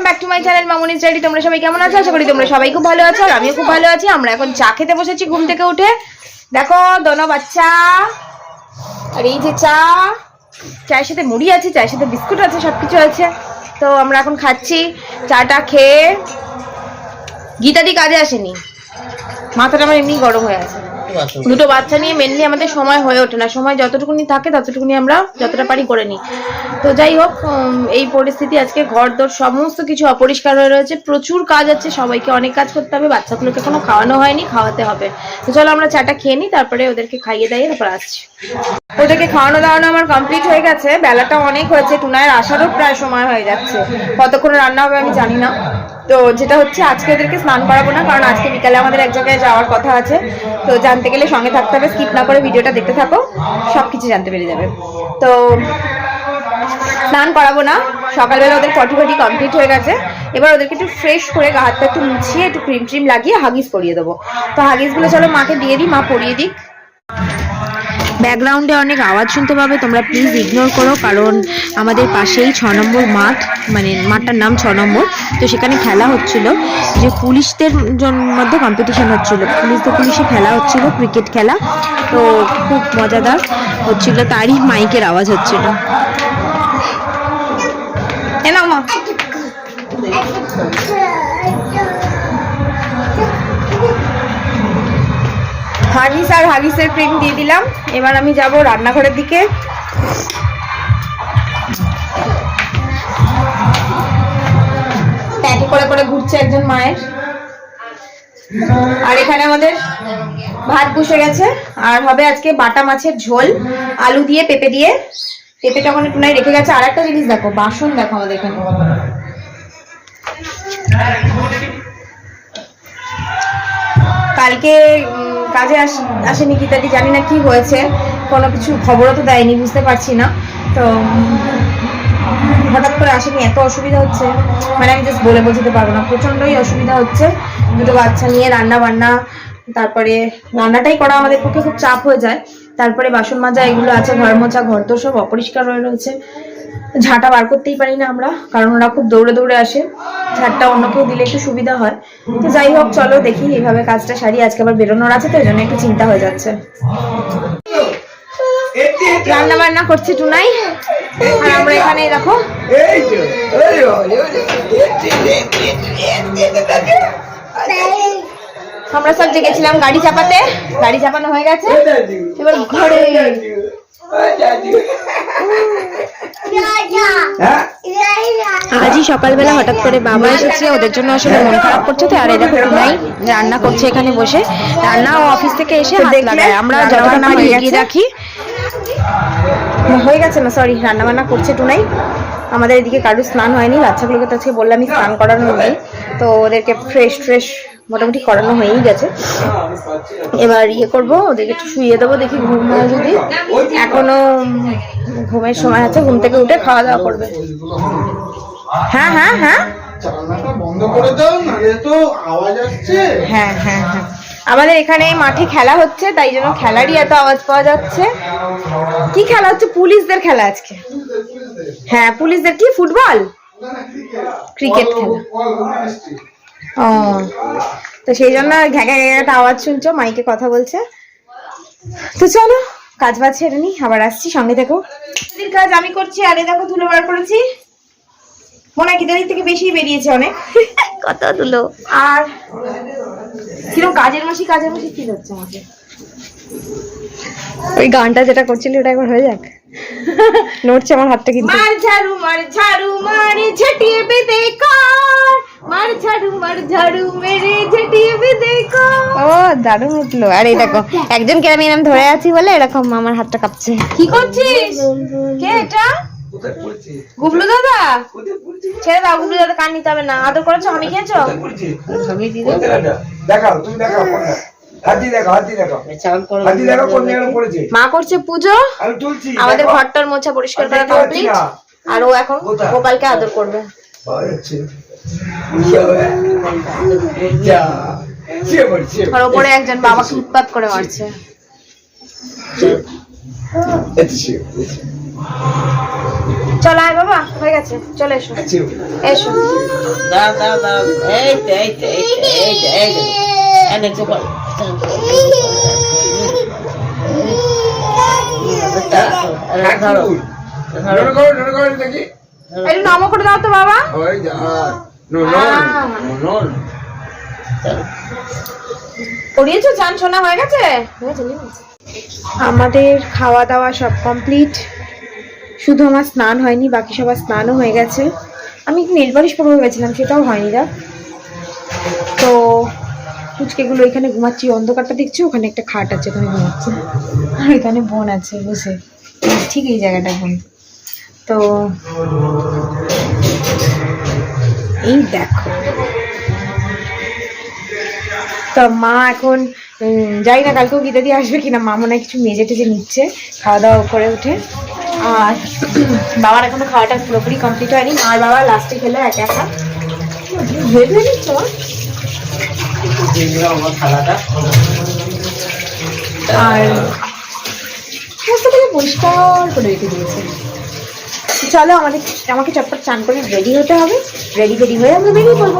Welcome back to my channel Mamuni study তোমরা সবাই কেমন আছো? আশা করি তোমরা সবাই খুব ভালো আছো আর আমিও খুব ভালো আছি। আমরা এখন চা খেতে বসেছি ঘুম থেকে উঠে। দেখো, দোনো বাচ্চা। আর এই যে চা, চায়ের সাথে মুড়ি আছে, চায়ের সাথে বিস্কুট আছে সব কিছু আছে। তো আমরা এখন খাচ্ছি চাটা খেয়ে। গীতাদি কাজে আসেনি। মাথাটা আমার এমনি গরম হয়ে আছে। দুটো বাচ্চা নিয়ে মেনলি আমাদের সময় হয়ে ওঠে না। সময় যতটুকুনি থাকে, ততটুকুনি আমরা যতটা পারি করে নিই। তো যাই হোক এই পরিস্থিতি আজকে ঘর দোর সমস্ত কিছু অপরিষ্কার হয়ে রয়েছে। প্রচুর কাজ আছে, সবাইকে অনেক কাজ করতে হবে। বাচ্চাগুলোকে কোনো খাওয়ানো হয়নি, খাওয়াতে হবে। তো চলো আমরা চাটা খেয়ে নিই, তারপরে ওদেরকে খাইয়ে দাইয়ে তারপর আসছি। ওদেরকে খাওয়ানো দাওয়ানো আমার কমপ্লিট হয়ে গেছে। বেলাটা অনেক হয়েছে। টুনায়ের আসারও প্রায় সময় হয়ে যাচ্ছে। কতক্ষণ রান্না হবে আমি জানি না। তো যেটা হচ্ছে, আজকে ওদেরকে স্নান করাবো না, কারণ আজকে বিকালে আমাদের এক জায়গায় যাওয়ার কথা আছে। তো জানতে গেলে সঙ্গে থাকতে হবে স্কিপ না করে ভিডিওটা দেখতে থাকো সব কিছু জানতে পেরে যাবে। তো স্নান করাবো না, সকালবেলা ওদের পটি ফটি কমপ্লিট হয়ে গেছে। এবার ওদেরকে একটু ফ্রেশ করে গা হাতটা একটু মুছিয়ে, একটু ক্রিম ট্রিম লাগিয়ে হাগিস পরিয়ে দেবো। তো হাগিসগুলো চলো মাকে দিয়ে দিই, মা পরিয়ে দিক। ব্যাকগ্রাউন্ডে অনেক আওয়াজ শুনতে পাবে তোমরা প্লিজ ইগনোর করো কারণ আমাদের পাশেই ছ নম্বর মাঠ মানে মাঠটার নাম ছ নম্বর। তো সেখানে খেলা হচ্ছিল যে পুলিশদের মধ্যে কম্পিটিশন হচ্ছিল। পুলিশদের পুলিশে খেলা হচ্ছিল ক্রিকেট খেলা। তো খুব মজাদার হচ্ছিল তারই মাইকের আওয়াজ হচ্ছিল। এ মা হাগিস আর হাগিসের ক্রিম দিয়ে দিলাম। এবার আমি যাব রান্নাঘরের দিকে। প্যাকে করে করে ঘুরছে একজন মায়ের। আর এখানে আমাদের ভাত বসে গেছে। আর হবে আজকে বাটা মাছের ঝোল, আলু দিয়ে পেঁপে দিয়ে। পেঁপেটা ওখানে টুনাই রেখে গেছে। আর একটা জিনিস দেখো, বাসন দেখো আমাদের এখানে। কালকে কাজে আস- আসেনি গীতাদি জানি না কি হয়েছে। কোনো কিছু খবরও তো দেয়নি, বুঝতে পারছি না। তো, হঠাৎ করে আসেনি, এত অসুবিধা হচ্ছে। মানে আমি জাস্ট বলে বোঝাতে পারব না, প্রচণ্ডই অসুবিধা হচ্ছে। দুটো বাচ্চা নিয়ে রান্না বান্না তারপরে রান্নাটাই করা আমাদের পক্ষে খুব চাপ হয়ে যায়। তারপরে বাসন মাজা, এগুলো আছে ঘর মোছা ঘর তো সব অপরিষ্কার হয়ে রয়েছে। ঝাঁটা বার করতেই পারি না আমরা, কারণ ওরা খুব দৌড়ে দৌড়ে আসে। ঝাঁটটা অন্য কেউ দিলে একটু সুবিধা হয়। তো যাই হোক, চলো দেখি এইভাবে কাজটা সারি। আজকে আবার বেরোনোর আছে তো, এই জন্য একটু চিন্তা হয়ে যাচ্ছে। রান্না বান্না করছে টুনাই। আর আমরা এখানে দেখো আমরা সব জেগেছিলাম গাড়ি চাপাতে। গাড়ি চাপানো হয়ে গেছে। এবার ঘরে? আজই সকালবেলা হঠাৎ করে বাবা এসেছে ওদের জন্য আসলে মন খারাপ করছে তো আর এই দেখো টুনাই রান্না করছে এখানে বসে। রান্না ও অফিস থেকে এসে হাত লাগায়। আমরা যতটা পারি এগিয়ে রাখি হয়ে গেছে না সরি রান্না বান্না করছে টুনাই। আমাদের এদিকে কারুর স্নান হয়নি বাচ্চাগুলোকে তো আজকে বললাম স্নান করানো নেই। তো ওদেরকে ফ্রেশ ফ্রেশ মোটামুটি করানো হয়েই গেছে এবার ইয়ে করব ওদেরকে একটু শুয়ে দেবো দেখি ঘুম হয় যদি এখনও ঘুমের সময় আছে ঘুম থেকে উঠে খাওয়া দাওয়া করবে হ্যাঁ হ্যাঁ হ্যাঁ বন্ধ করে দাও তো আওয়াজ আসছে হ্যাঁ হ্যাঁ হ্যাঁ আমাদের এখানে মাঠে খেলা হচ্ছে তাই জন্য খেলারই এত আওয়াজ পাওয়া যাচ্ছে কি খেলা হচ্ছে পুলিশদের খেলা আজকে হ্যাঁ পুলিশদের কি ফুটবল ক্রিকেট খেলা ও। তো সেই জন্য ঘ্যাঘা ঘ্যাঘা একটা আওয়াজ শুনছো মাইকে কথা বলছে। তো চলো কাজ বাজ ছেড়ে নি আবার আসছি সঙ্গে দিদির কাজ আমি করছি আরে দেখো ধুলো বার করেছি। মনে হয় গীতাদির থেকে বেশি বেরিয়েছে অনেক। কত ধুলো? আর কীরকম কাজের মাসি কাজের মাসি ফিল হচ্ছে আমাকে? ওই গানটা যেটা করছিলি ওটা একবার হয়ে যাক। নড়ছে আমার হাতটা কিন্তু। মার ঝাড়ু মার ঝাড়ু মারে ঝটিয়ে বেদে কর। মার ঝাড়ু মার ঝাড়ু মেরে ঝটিয়ে কর ও দারুণ উঠল। আর এই দেখো একজনকে আমি এরকম ধরে আছি বলে এরকম আমার হাতটা কাঁপছে। কি করছিস? কে এটা? গুবলু দাদা? ছেড়ে দাও গুবলু দাদা কান নিতে হবে না। আদর করেছ আমি খেয়েছো? দেখাও তুমি দেখাও পড়েছে? মা করছে পুজো। আমাদের ঘরটার মোছা পরিষ্কার করা কমপ্লিট আর ও এখন? গোপালকে আদর করবে। আর ওপরে একজন বাবাকে উৎপাত করে মারছে। চলো আয় বাবা হয়ে গেছে। চলে এসো। আচ্ছা। এসো। দাও দাও দাও এই তো এই এই এই তো তো। এনে চোপড় ধরো নড় করো নড় করো দেখি। একটু নম করে দাও তো বাবা। ওই যা। নো নো নো পড়িয়েছো? চান শোনা হয়ে গেছে? আমাদের খাওয়া দাওয়া সব কমপ্লিট। শুধু আমার স্নান হয়নি বাকি সবার স্নানও হয়ে গেছে। আমি নেল পালিশ পরে গেছিলাম সেটাও হয়নি দেখ তো ফুচকেগুলো এখানে ঘুমাচ্ছি অন্ধকারটা দেখছি? ওখানে একটা খাট আছে ওখানে ঘুমাচ্ছি। আর এখানে বোন আছে বসে। ঠিক এই জায়গাটা বোন। তো এই দেখো। তো মা এখন জানি না কালকেও গীতা দিয়ে আসবে কিনা, মা মনে হয় কিছু মেজে টেজে নিচ্ছে খাওয়া দাওয়া করে উঠে। আর বাবার এখনও খাওয়াটা পুরোপুরি কমপ্লিট হয়নি আর বাবা লাস্টে খেলো একা একা। আর সমস্ত কিছু পরিষ্কার করে রেখে দিয়েছে। চলো আমাদের আমাকে চটপট চান করে রেডি হতে হবে। রেডি রেডি হয়ে আমরা বেরিয়ে পড়ব।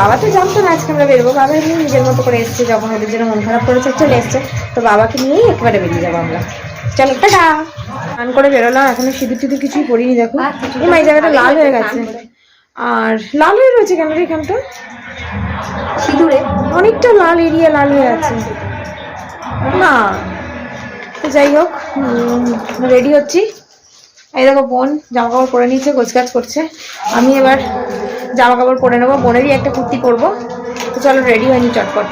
বাবা তো জানতো না আজকে আমরা বেরোবো। বাবা এমনি নিজের মতো করে এসছে যখন ওদের জন্য মন খারাপ করেছে চলে এসছে। তো বাবাকে নিয়েই একেবারে বেরিয়ে যাব আমরা। চলো টাটা! চান করে বেরোলাম। এখনও সিঁদুর টিদুর কিছুই পরিনি দেখো। এই মা, এই জায়গাটা লাল হয়ে গেছে। আর লাল হয়ে রয়েছে কেন রে এখানটা? সিঁদুরে। অনেকটা লাল এরিয়া লাল হয়ে আছে। না। তো যাই হোক রেডি হচ্ছি। এই দেখো বোন জামা কাপড় পরে নিয়েছে গোছগাছ করছে। আমি এবার জামা কাপড় পরে নেব বোনেরই একটা কুর্তি পরবো। তো চলো রেডি হয়নি চটপট।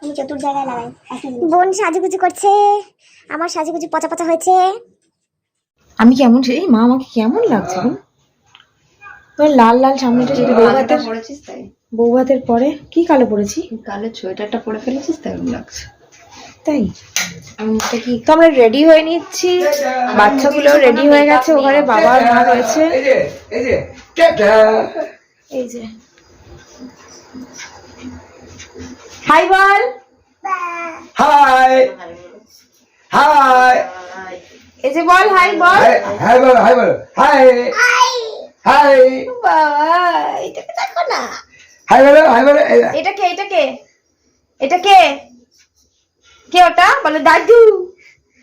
আমি চতুর জায়গায় লাগাই বোন সাজুগুজু করছে আমার সাজুগুজু পচা পচা হয়েছে। আমি কেমন এই মা আমাকে কেমন লাগছে গো? লাল লাল সামনেটা যেটা বউ ভাতের পড়েছিস তাই? বউ ভাতের পরে কি কালো পরেছি? কালো সোয়েটারটা পরে ফেলেছিস তাই লাগছে। তাই? কি? তো আমরা রেডি হয়ে নিচ্ছি। বাচ্চাগুলো রেডি হয়ে গেছে ওখানে বাবা মা রয়েছে। এই যে এই যে এই যে। হাই বল। হাই হাই এই যে বল হাই বল। হাই বলো হাই বলো। হাই হাই বাবা এটাকে দেখো না। হাই বলো হাই বলো এটা কে এটা কে? এটা কে? কে ওটা? বলে দাদু।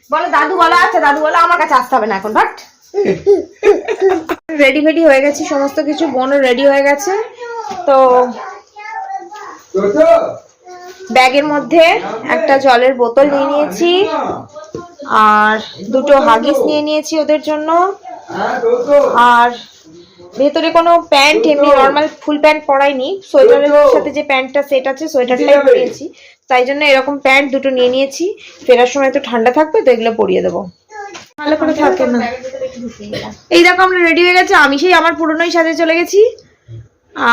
বলো দাদু বলো আচ্ছা দাদু বলো আমার কাছে আসতে হবে না এখন বাট। রেডি ফেডি হয়ে গেছি সমস্ত কিছু বোনও রেডি হয়ে গেছে। তো ব্যাগের মধ্যে একটা জলের বোতল নিয়ে নিয়েছি আর দুটো হাগিস নিয়ে নিয়েছি ওদের জন্য। হ্যাঁ আর ভেতরে কোনো প্যান্ট এমনি নর্মাল ফুল প্যান্ট পরাইনি। সোয়েটারের সাথে যে প্যান্টটা সেট আছে সোয়েটারটাই পরিয়েছি তাই জন্য এরকম প্যান্ট দুটো নিয়ে নিয়েছি। ফেরার সময় তো ঠান্ডা থাকবে তো এগুলো পরিয়ে দেবো। ভালো করে থাকে না। এই দেখো আমরা রেডি হয়ে গেছে। আমি সেই আমার পুরনোই সাজে চলে গেছি।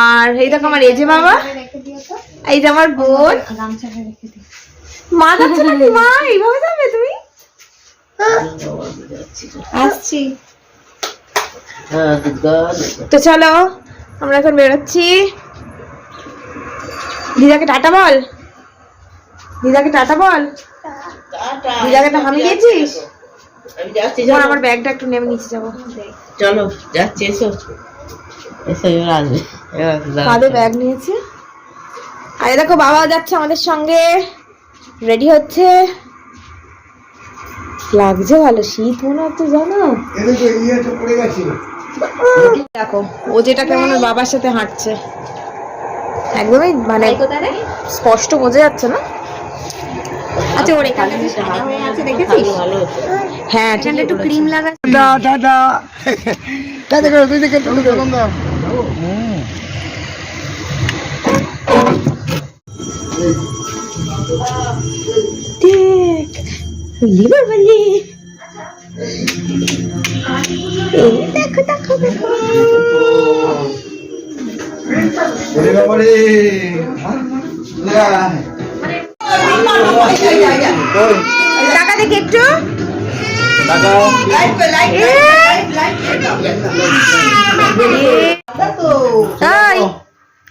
আর এই দেখো আমার এজে বাবা। এই যে আমার বোন। মা যাচ্ছে নাকি? মা এইভাবে যাবে তুমি? আসছি। তো চলো আমরা এখন বেরোচ্ছি। দিদাকে টাটা বল। দিদাকে টাটা বল। দিদাকে একটা হামি দিয়েছিস? আমার ব্যাগটা একটু নেমে নিচে যাব। চলো যাচ্ছি এসো। এসো এবার আসবে। কাঁধে ব্যাগ নিয়েছে? আর দেখো বাবা যাচ্ছে আমাদের সঙ্গে। রেডি হচ্ছে। লাগছে ভালো শীত মনে হচ্ছে জানো। ইয়ে তো গেছিল দেখো ও যেটা কেমন ওর বাবার সাথে হাঁটছে। একদমই মানে স্পষ্ট বোঝা যাচ্ছে না। আচ্ছা ওর এখানে হয়ে দেখেছিস? হ্যাঁ ঠিক একটু ক্রিম লাগা টাটা টাটা করো তুই দেখে দেখ লিভার বলি দেখো দেখো। দেখো টাকা দেখি একটু।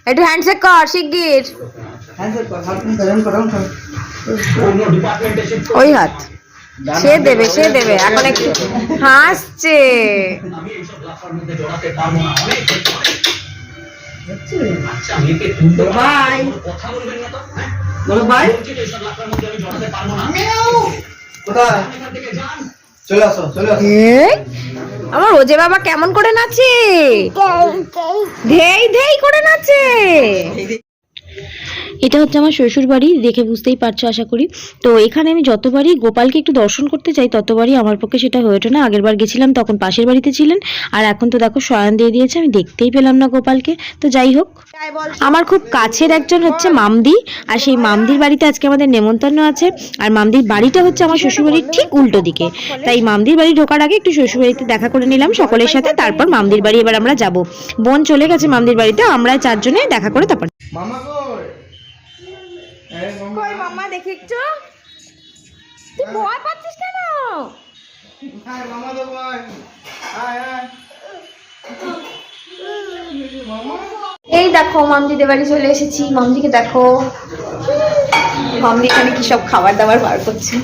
একটু হ্যান্ডশেক কর শিগগির। ওই হাত। সে দেবে সে দেবে। এখন একটু হাসছে। আমার ওজে বাবা কেমন করে নাচে? ধেই ধেই করে নাচে। এটা হচ্ছে আমার শ্বশুর বাড়ি, দেখে বুঝতেই পারছ আশা করি। তো এখানে আমি যতবারই গোপালকে একটু দর্শন করতে চাই, ততবারই আমার পক্ষে সেটা হয়ে ওঠে না। আগের বার গেছিলাম, তখন পাশের বাড়িতে ছিলেন, আর এখন তো দেখো শয়ন দিয়ে দিয়েছে, আমি দেখতেই পেলাম না গোপালকে। তো যাই হোক, আমার খুব কাছের একজন হচ্ছে মামদি, আর সেই মামদির বাড়িতে আজকে আমাদের নেমন্তন্ন আছে, আর মামদির বাড়িটা হচ্ছে আমার শ্বশুরবাড়ির ঠিক উল্টো দিকে। তাই মামদির বাড়ি ঢোকার আগে একটু শ্বশুরবাড়িতে দেখা করে নিলাম সকলের সাথে, তারপর মামদির বাড়ি এবার আমরা যাব। বোন চলে গেছে মামদির বাড়িতে, আমরা চারজনে দেখা করে তারপর মামা কই এই মামা কই মাম্মা দেখি একটু। তুই ভয় পাচ্ছিস কেন? মামা তো হাই হাই এই দেখো মামদিদের বাড়ি চলে এসেছি। মামদিকে দেখো। মামদি এখানে কি সব খাবার দাবার বার করছে।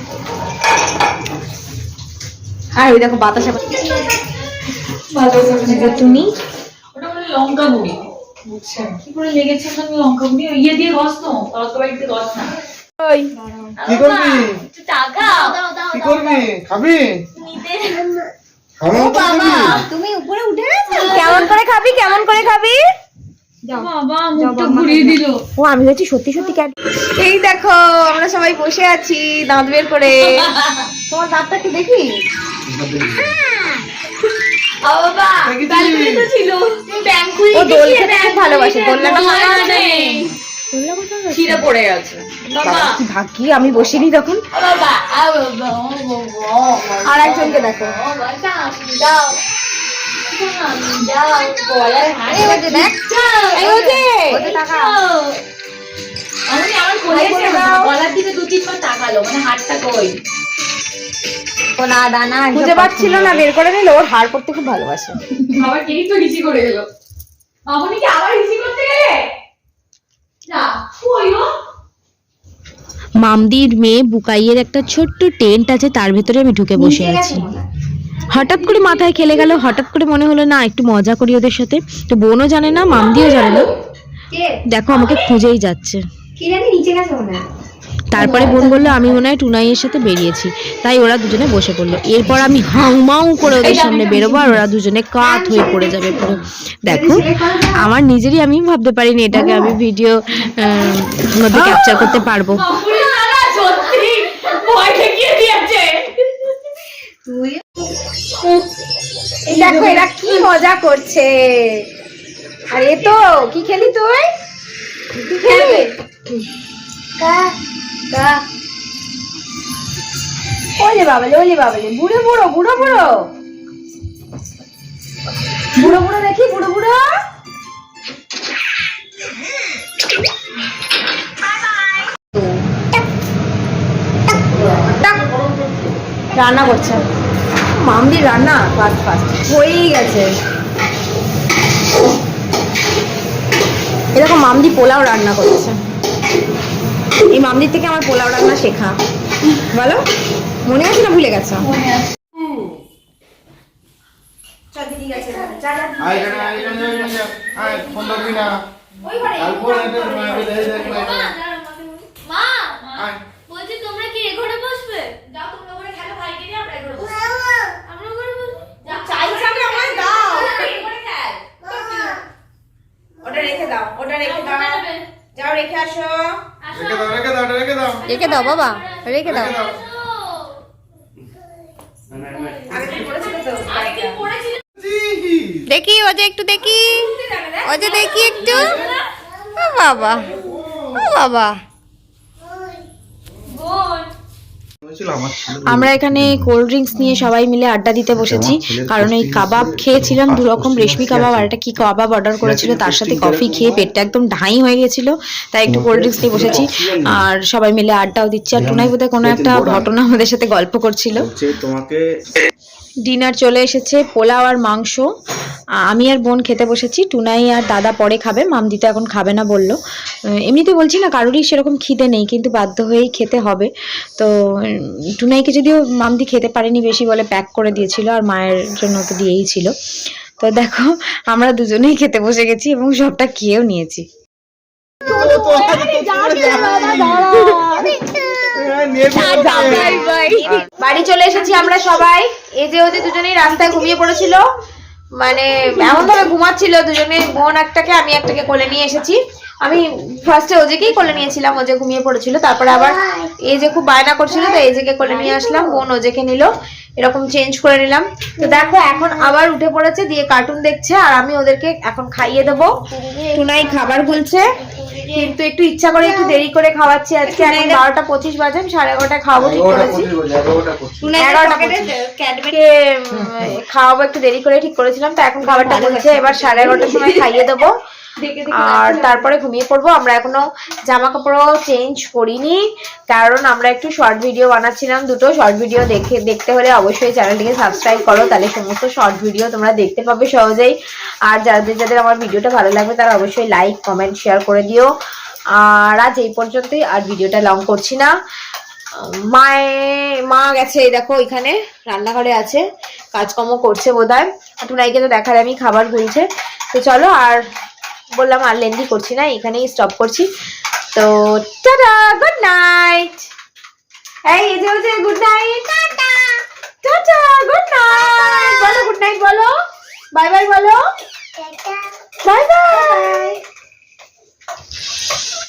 আর ওই দেখো বাতাসা তুমি? মানে লঙ্কা গুঁড়ি। বুঝছেন কি করে লেগেছে না লঙ্কা গুঁড়ি ইয়ে দিয়ে তো বাড়িতে না। ওই। কি করবি? টাকা কি করবি? খাবি? তুমি উপরে উঠে কেমন করে খাবি? কেমন করে খাবি? বাবা মুখটা ঘুরিয়ে দিল। ও আমি হচ্ছি সত্যি সত্যি কেন? এই দেখো আমরা সবাই বসে আছি দাঁত বের করে। তোমার দাঁতটা কি দেখি। ও দোল খেতে খুব ভালোবাসে দোলনাটা ছিঁড়ে পড়ে গেছে। ভাগ্যি আমি বসিনি তখন। বাবা আ বাবা ও বাবা আর একজনকে দেখো। আমি আমার গলার দিকে দু তিনবার তাকালো? মানে হাতটা কই? দানা খুঁজে পাচ্ছিল না বের করে নিল ওর হাড় পড়তে খুব ভালোবাসে। আবার কেই তো করে গেল। কি আবার করতে গেলে? না কই ও মামদির মেয়ে বুকাইয়ের একটা ছোট্ট টেন্ট আছে তার ভেতরে আমি ঢুকে বসে আছি। হঠাৎ করে মাথায় খেলে গেল হঠাৎ করে মনে হলো না একটু মজা করি ওদের সাথে। তো বোনও জানে না মামদিও জানে না। দেখো আমাকে খুঁজেই যাচ্ছে। কি জানি নিচে গেছে মনে হয়। তারপরে বোন বলল আমি মনে হয় টুনাইয়ের সাথে বেরিয়েছি। তাই ওরা দুজনে বসে পড়ল। এরপর আমি হাউমাউ করে ওদের সামনে বেরোবো আর ওরা দুজনে কাত হয়ে পড়ে যাবে পুরো। দেখো আমার নিজেরই আমি ভাবতে পারিনি এটাকে আমি ভিডিও মধ্যে ক্যাপচার করতে পারব। দেখো এরা কি মজা করছে। আর এ তো কি খেলি তুই? কি খেলি? কা কা ওলে বাবালে ওলে বাবালে বুড়ো বুড়ো বুড়ো বুড়ো। বুড়ো বুড়ো দেখি, বুড়ো বুড়ো। রান্না করছে। মামদি রান্না ফাস্ট ফাস্ট হয়েই গেছে। এরকম মামদি পোলাও রান্না করছে। এই মামদির থেকে আমার পোলাও রান্না শেখা। বলো? মনে আছে না ভুলে গেছো? ওটা রেখে দাও ওটা রেখে দাও। যাও রেখে আসো। রেখে দাও বাবা রেখে দাও। দেখি ওজে একটু দেখি। অজয় দেখি একটু। ও বাবা ও বাবা। আমার এখানে কোল্ড ড্রিঙ্কস নিয়ে সবাই মিলে আড্ডা দিতে বসেছি কারণ এই কাবাব খেয়েছিলাম দু রকম রেশমি কাবাব আর একটা কি কাবাব অর্ডার করেছিল তার সাথে কফি খেয়ে পেটটা একদম ঢাই হয়ে গেছিল তাই একটু কোল্ড ড্রিঙ্কস নিয়ে বসেছি। আর সবাই মিলে আড্ডাও দিচ্ছি আর টুনাই বোধহয় কোনো একটা ঘটনা আমাদের সাথে গল্প করছিল। তোমাকে ডিনার চলে এসেছে পোলাও আর মাংস আমি আর বোন খেতে বসেছি টুনাই আর দাদা পরে খাবে মামদি তো এখন খাবে না বলল এমনিতে বলছি না কারোরই সেরকম খিদে নেই কিন্তু বাধ্য হয়েই খেতে হবে তো টুনাইকে যদিও মামদি খেতে পারেনি বেশি বলে প্যাক করে দিয়েছিল আর মায়ের জন্য তো দিয়েই ছিল তো দেখো আমরা দুজনেই খেতে বসে গেছি এবং সবটা খেয়েও নিয়েছি বাড়ি চলে এসেছি আমরা সবাই। এই যে ওদের দুজনেই রাস্তায় ঘুমিয়ে পড়েছিল। মানে এমন ভাবে ঘুমাচ্ছিল দুজনে বোন একটাকে আমি একটাকে কোলে নিয়ে এসেছি। আমি ফার্স্টে ওজেকেই কোলে নিয়েছিলাম ওজে ঘুমিয়ে পড়েছিল। তারপরে আবার এই যে খুব বায়না করছিল তো এজেকে কোলে নিয়ে আসলাম বোন ওজেকে নিল। এরকম চেঞ্জ করে নিলাম। তো দেখো এখন আবার উঠে পড়েছে দিয়ে কার্টুন দেখছে আর আমি ওদেরকে এখন খাইয়ে দেবো। টুনাই খাবার গুলছে কিন্তু একটু ইচ্ছা করে একটু দেরি করে খাওয়াচ্ছি আজকে। এখন বারোটা পঁচিশ বাজে আমি সাড়ে এগারোটা খাওয়াবো ঠিক করেছি। এগারোটা খাওয়াবো একটু দেরি করে ঠিক করেছিলাম তো এখন খাবারটা বলছে এবার সাড়ে এগারোটার সময় খাইয়ে দেবো। আর তারপরে ঘুমিয়ে পড়ব। আমরা এখনও জামা কাপড়ও চেঞ্জ করিনি কারণ আমরা একটু শর্ট ভিডিও বানাচ্ছিলাম। দুটো শর্ট ভিডিও দেখে দেখতে হলে অবশ্যই চ্যানেলটিকে সাবস্ক্রাইব করো তাহলে সমস্ত শর্ট ভিডিও তোমরা দেখতে পাবে সহজেই। আর যাদের যাদের আমার ভিডিওটা ভালো লাগবে তারা অবশ্যই লাইক কমেন্ট শেয়ার করে দিও। আর আজ এই পর্যন্তই আর ভিডিওটা লং করছি না। মায়ে মা গেছে এই দেখো এখানে রান্নাঘরে আছে কাজকর্ম করছে বোধ হয় টুনাইকে তো দেখার আমি খাবার গুলছে তো চলো আর বললাম আর লেন্দি করছি না এখানেই স্টপ করছি। তো টাটা গুড নাইট এই এই যে good night tata. Tata good night বলো গুড নাইট বলো। বাই বাই বলো। Bye bye